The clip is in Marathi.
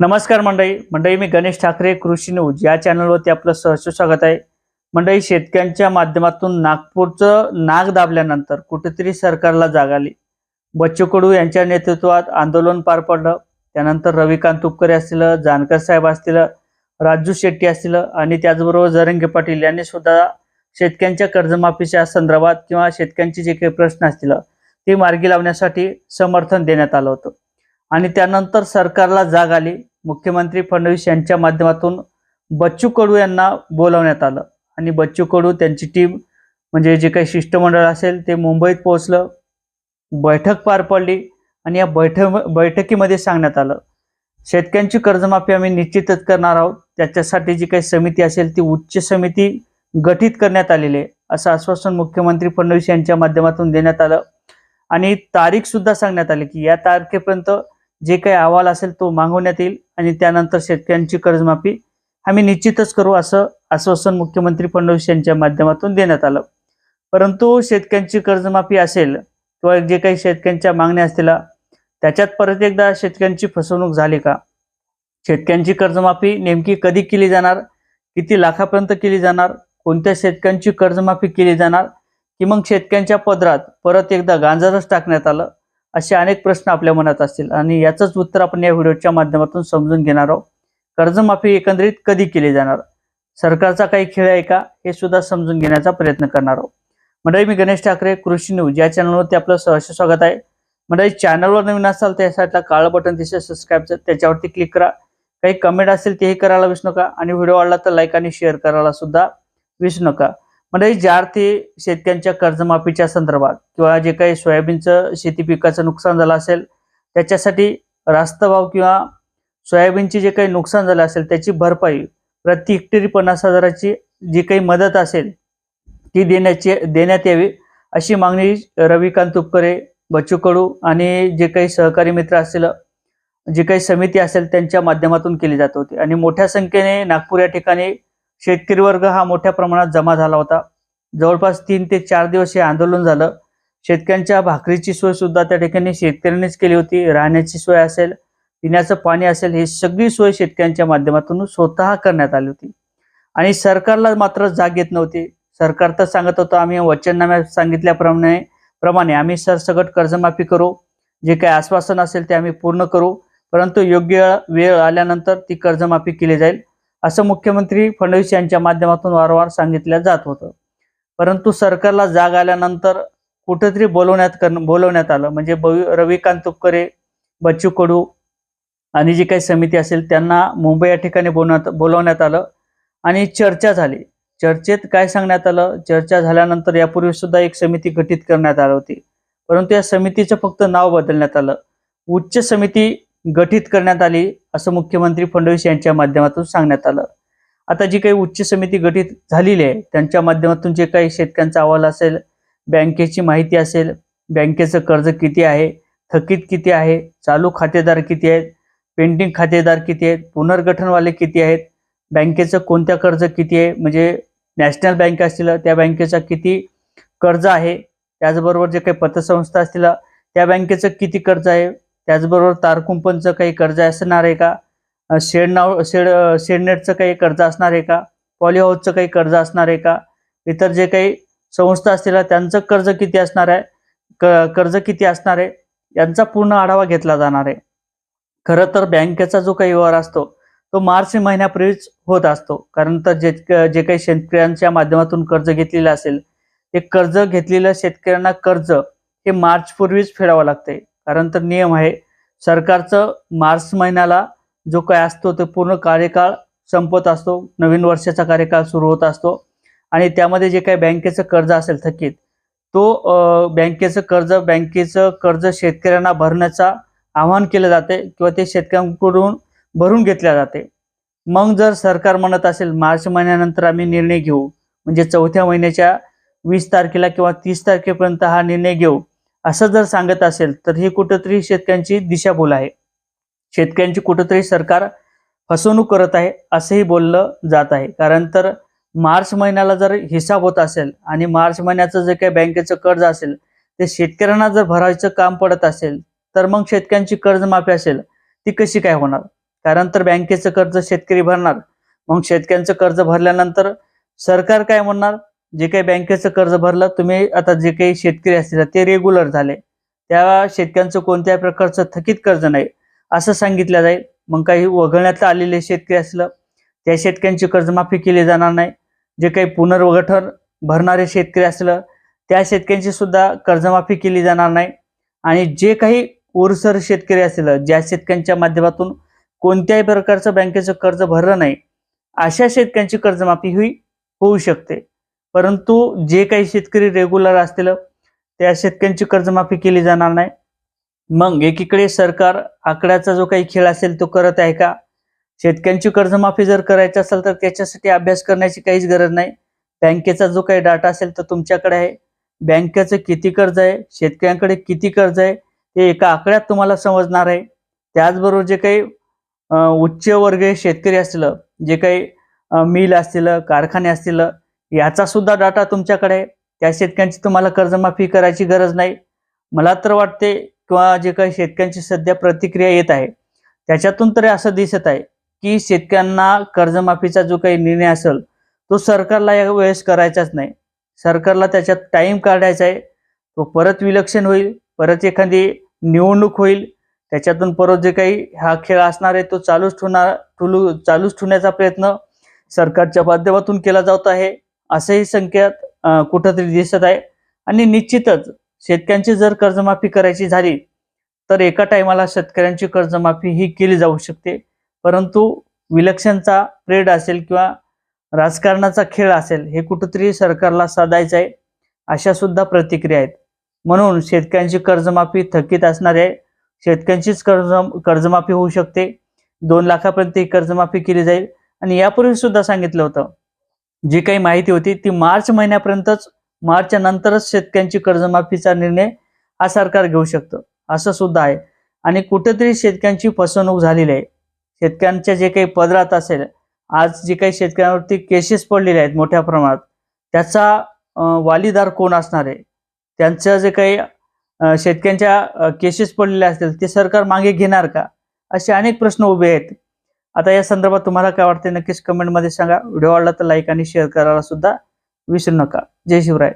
नमस्कार मंडळी. मंडळी मी गणेश ठाकरे कृषी न्यूज या चॅनलवरती आपलं सहर्ष स्वागत आहे. मंडळी शेतकऱ्यांच्या माध्यमातून नागपूरचं नाग दाबल्यानंतर कुठेतरी सरकारला जाग आली. बच्चू कडू यांच्या नेतृत्वात आंदोलन पार पडलं. त्यानंतर रविकांत तुपकरे असतील जानकर साहेब असतील राजू शेट्टी असतील आणि त्याचबरोबर जरंगे पाटील यांनी सुद्धा शेतकऱ्यांच्या कर्जमाफीच्या संदर्भात किंवा शेतकऱ्यांचे जे काही प्रश्न असतील ते मार्गी लावण्यासाठी समर्थन देण्यात आलं होतं. आणि त्यानंतर सरकारला जाग आली. मुख्यमंत्री फडणवीस यांच्या माध्यमातून बच्चू कडू यांना बोलवण्यात आलं. आणि बच्चू कडू त्यांची टीम म्हणजे जे काही शिष्टमंडळ असेल ते मुंबईत पोहोचलं बैठक पार पडली आणि या बैठक बैठकीमध्ये सांगण्यात आलं. शेतकऱ्यांची कर्जमाफी आम्ही निश्चितच करणार आहोत. त्याच्यासाठी जी काही समिती असेल ती उच्च समिती गठीत करण्यात आलेली आहे असं आश्वासन मुख्यमंत्री फडणवीस यांच्या माध्यमातून देण्यात आलं. आणि तारीख सुद्धा सांगण्यात आली की या तारखेपर्यंत जे काही अहवाल असेल तो मागवण्यात येईल. आणि त्यानंतर शेतकऱ्यांची कर्जमाफी आम्ही निश्चितच करू असं आश्वासन मुख्यमंत्री फडणवीस यांच्या माध्यमातून देण्यात आलं. परंतु शेतकऱ्यांची कर्जमाफी असेल किंवा जे काही शेतकऱ्यांच्या मागण्या असतील त्याच्यात परत एकदा शेतकऱ्यांची फसवणूक झाली का? शेतकऱ्यांची कर्जमाफी नेमकी कधी केली जाणार? किती लाखापर्यंत केली जाणार? कोणत्या शेतकऱ्यांची कर्जमाफी केली जाणार? की मग शेतकऱ्यांच्या पदरात परत एकदा गांजरच टाकण्यात आलं? असे अनेक प्रश्न आपल्या मनात असतील. आणि याचंच उत्तर आपण या व्हिडिओच्या माध्यमातून समजून घेणार आहोत. कर्जमाफी एकंदरीत कधी केली जाणार? सरकारचा काही खेळ आहे का? हे सुद्धा समजून घेण्याचा प्रयत्न करणार आहोत. मंडळी मी गणेश ठाकरे कृषी न्यूज या चॅनलवरती आपलं सहर्ष स्वागत आहे. मंडळी चॅनलवर नवीन असाल त्यासाठी काळं बटन दिसेल सबस्क्राईबचं त्याच्यावरती क्लिक करा. काही कमेंट असेल तेही करायला विसरू नका. आणि व्हिडिओ आवडला तर लाईक आणि शेअर करायला सुद्धा विसरू नका. म्हणजे ज्या अर्थी शेतकऱ्यांच्या कर्जमाफीच्या संदर्भात किंवा जे काही सोयाबीनचं शेती पिकाचं नुकसान झालं असेल त्याच्यासाठी रास्त भाव किंवा सोयाबीनचे जे काही नुकसान झालं असेल त्याची भरपाई प्रति हेक्टरी पन्नास हजाराची जी काही मदत असेल ती देण्याची देण्यात यावी अशी मागणी रविकांत तुपकरे बच्चू कडू आणि जे काही सहकारी मित्र असतील जी काही समिती असेल त्यांच्या माध्यमातून केली जात होती. आणि मोठ्या संख्येने नागपूर या ठिकाणी शेतकरी वर्ग हा मोठ्या प्रमाणात जमा झाला होता. जवळपास तीन ते चार दिवस हे आंदोलन झालं. शेतकऱ्यांच्या भाकरीची सोय सुद्धा त्या ठिकाणी शेतकऱ्यांनीच केली होती. राहण्याची सोय असेल पिण्याचं पाणी असेल ही सगळी सोय शेतकऱ्यांच्या माध्यमातून स्वतः करण्यात आली होती. आणि सरकारला मात्र जाग येत नव्हती. सरकार तर सांगत होतं आम्ही वचननाम्यात सांगितल्याप्रमाणे प्रमाणे आम्ही सरसगट कर्जमाफी करू. जे काही आश्वासन असेल ते आम्ही पूर्ण करू. परंतु योग्य वेळ आल्यानंतर ती कर्जमाफी केली जाईल. असं मुख्यमंत्री फडणवीस यांच्या माध्यमातून वारंवार सांगितलं जात होतं. परंतु सरकारला जाग आल्यानंतर कुठेतरी बोलवण्यात कर बोलवण्यात आलं. म्हणजे ब- रविकांत तुपकरे बच्चू कडू आणि जी काही समिती असेल त्यांना मुंबई या ठिकाणी बोलवण्यात बोलवण्यात आलं आणि चर्चा झाली. चर्चेत काय सांगण्यात आलं? चर्चा झाल्यानंतर यापूर्वी सुद्धा एक समिती गठीत करण्यात आली होती. परंतु या समितीचं फक्त नाव बदलण्यात आलं. उच्च समिती गठीत करण्यात आली. असं मुख्यमंत्री फडणवीस यांच्या माध्यमातून सांगण्यात आलं. आता जी काही उच्च समिती गठीत झालेली आहे त्यांच्या माध्यमातून जे काही शेतकऱ्यांचा अहवाल असेल बँकेची माहिती असेल बँकेचं कर्ज किती आहे थकीत किती आहे चालू खातेदार किती आहेत पेंडिंग खातेदार किती आहेत पुनर्गठनवाले किती आहेत बँकेचं कोणत्या कर्ज किती आहे म्हणजे नॅशनल बँक असतील त्या बँकेचा किती कर्ज आहे त्याचबरोबर जे काही पतसंस्था असतील त्या बँकेचं किती कर्ज आहे त्याचबरोबर तारकुंपनचं काही कर्ज असणार आहे का? शेड नाव शेड शेडनेटचं काही कर्ज असणार आहे का? पॉलिहाऊसचं काही कर्ज असणार आहे का? इतर जे काही संस्था असतील त्यांचं कर्ज किती असणार आहे? क कर्ज किती असणार आहे? यांचा पूर्ण आढावा घेतला जाणार आहे. खरं तर बँकेचा जो काही व्यवहार असतो तो मार्च महिन्यापूर्वीच होत असतो. कारण तर जे जे काही शेतकऱ्यांच्या माध्यमातून कर्ज घेतलेलं असेल ते कर्ज घेतलेलं शेतकऱ्यांना कर्ज हे मार्च पूर्वीच फेडावं लागतंय. कारण तर नियम आहे. सरकारचं मार्च महिन्याला जो काय असतो तो पूर्ण कार्यकाळ संपत असतो. नवीन वर्षाचा कार्यकाळ सुरू होत असतो. आणि त्यामध्ये जे काही बँकेचं कर्ज असेल थकीत तो बँकेचं कर्ज बँकेचं कर्ज शेतकऱ्यांना भरण्याचा आवाहन केलं जाते किंवा ते शेतकऱ्यांकडून भरून घेतल्या जाते. मग जर सरकार म्हणत असेल मार्च महिन्यानंतर आम्ही निर्णय घेऊ म्हणजे चौथ्या महिन्याच्या वीस तारखेला किंवा तीस तारखेपर्यंत हा निर्णय घेऊ असं जर सांगत असेल तर ही कुठंतरी शेतकऱ्यांची दिशाभूल आहे. शेतकऱ्यांची कुठंतरी सरकार फसवणूक करत आहे असंही बोललं जात आहे. कारण तर मार्च महिन्याला जर हिसाब होत असेल आणि मार्च महिन्याचं जे काही बँकेचं कर्ज असेल ते शेतकऱ्यांना जर भरायचं काम पडत असेल तर मग शेतकऱ्यांची कर्जमाफी असेल ती कशी काय होणार? कारण तर बँकेचं कर्ज शेतकरी भरणार. मग शेतकऱ्यांचं कर्ज भरल्यानंतर सरकार काय म्हणणार? जे काही बँकेचं कर्ज भरलं तुम्ही आता जे काही शेतकरी असतील ते रेग्युलर झाले. त्या शेतकऱ्यांचं कोणत्याही प्रकारचं थकीत कर्ज नाही. असं सांगितलं जाईल. मग काही वगळण्यात आलेले शेतकरी असलं त्या शेतकऱ्यांची कर्जमाफी केली जाणार नाही. जे काही पुनर्वगठन भरणारे शेतकरी असलं त्या शेतकऱ्यांची सुद्धा कर्जमाफी केली जाणार नाही. आणि जे काही उरसर शेतकरी असेल ज्या शेतकऱ्यांच्या माध्यमातून कोणत्याही प्रकारचं बँकेचं कर्ज भरलं नाही अशा शेतकऱ्यांची कर्जमाफी ही होऊ शकते. परंतु जे काही शेतकरी रेग्युलर असतील त्या शेतकऱ्यांची कर्जमाफी केली जाणार नाही. मग एकीकडे सरकार आकड्याचा जो काही खेळ असेल तो करत आहे का? शेतकऱ्यांची कर्जमाफी जर करायची असेल तर त्याच्यासाठी अभ्यास करण्याची काहीच गरज नाही. बँकेचा जो काही डाटा असेल तर तुमच्याकडे आहे. बँकेचं किती कर्ज आहे? शेतकऱ्यांकडे किती कर्ज आहे? ते एका आकड्यात तुम्हाला समजणार आहे. त्याचबरोबर जे काही उच्च उच्चवर्गीय शेतकरी असतील जे काही मिल असतील कारखाने असतील याचा सुद्धा डाटा तुमच्याकडे आहे. त्या शेतकऱ्यांची तुम्हाला कर्जमाफी करायची गरज नाही. मला तर वाटते किंवा जे काही शेतकऱ्यांची सध्या प्रतिक्रिया येत आहे त्याच्यातून तरी असं दिसत आहे की शेतकऱ्यांना कर्जमाफीचा जो काही निर्णय असेल तो सरकारला या वेळेस करायचाच नाही. सरकारला त्याच्यात टाईम काढायचा आहे. तो परत विलक्षण होईल परत एखादी निवडणूक होईल. त्याच्यातून परत जे काही हा खेळ असणार आहे तो चालूच ठेवणार ठुलू चालूच ठेवण्याचा प्रयत्न सरकारच्या माध्यमातून केला जात आहे. असंही संख्यात कुठंतरी दिसत आहे. आणि निश्चितच शेतकऱ्यांची जर कर्जमाफी करायची झाली तर एका टायमाला शेतकऱ्यांची कर्जमाफी ही केली जाऊ शकते. परंतु विलक्षणचा प्रेड असेल किंवा राजकारणाचा खेळ असेल हे कुठंतरी सरकारला साधायचं आहे. अशा सुद्धा प्रतिक्रिया आहेत. म्हणून शेतकऱ्यांची कर्जमाफी थकीत असणार आहे शेतकऱ्यांचीच कर्ज कर्जमाफी होऊ शकते. दोन लाखापर्यंत ही कर्जमाफी केली जाईल. आणि यापूर्वी सुद्धा सांगितलं होतं जी काही माहिती होती ती मार्च महिन्यापर्यंतच मार्चच्या नंतरच शेतकऱ्यांची कर्जमाफीचा निर्णय हा सरकार घेऊ शकतं. असं सुद्धा आहे. आणि कुठेतरी शेतकऱ्यांची फसवणूक झालेली आहे. शेतकऱ्यांच्या जे काही पदरात असेल आज जे काही शेतकऱ्यांवरती केसेस पडलेले आहेत मोठ्या प्रमाणात त्याचा वालीदार कोण असणार आहे? त्यांचं जे काही शेतकऱ्यांच्या केसेस पडलेल्या असतील ते सरकार मागे घेणार का? असे अनेक प्रश्न उभे आहेत. आता या संदर्भात तुम्हाला काय वाटते नक्कीच कमेंटमध्ये सांगा. व्हिडिओ आवडला तर लाईक आणि शेअर करायला सुद्धा विसरू नका. जय शिवराय.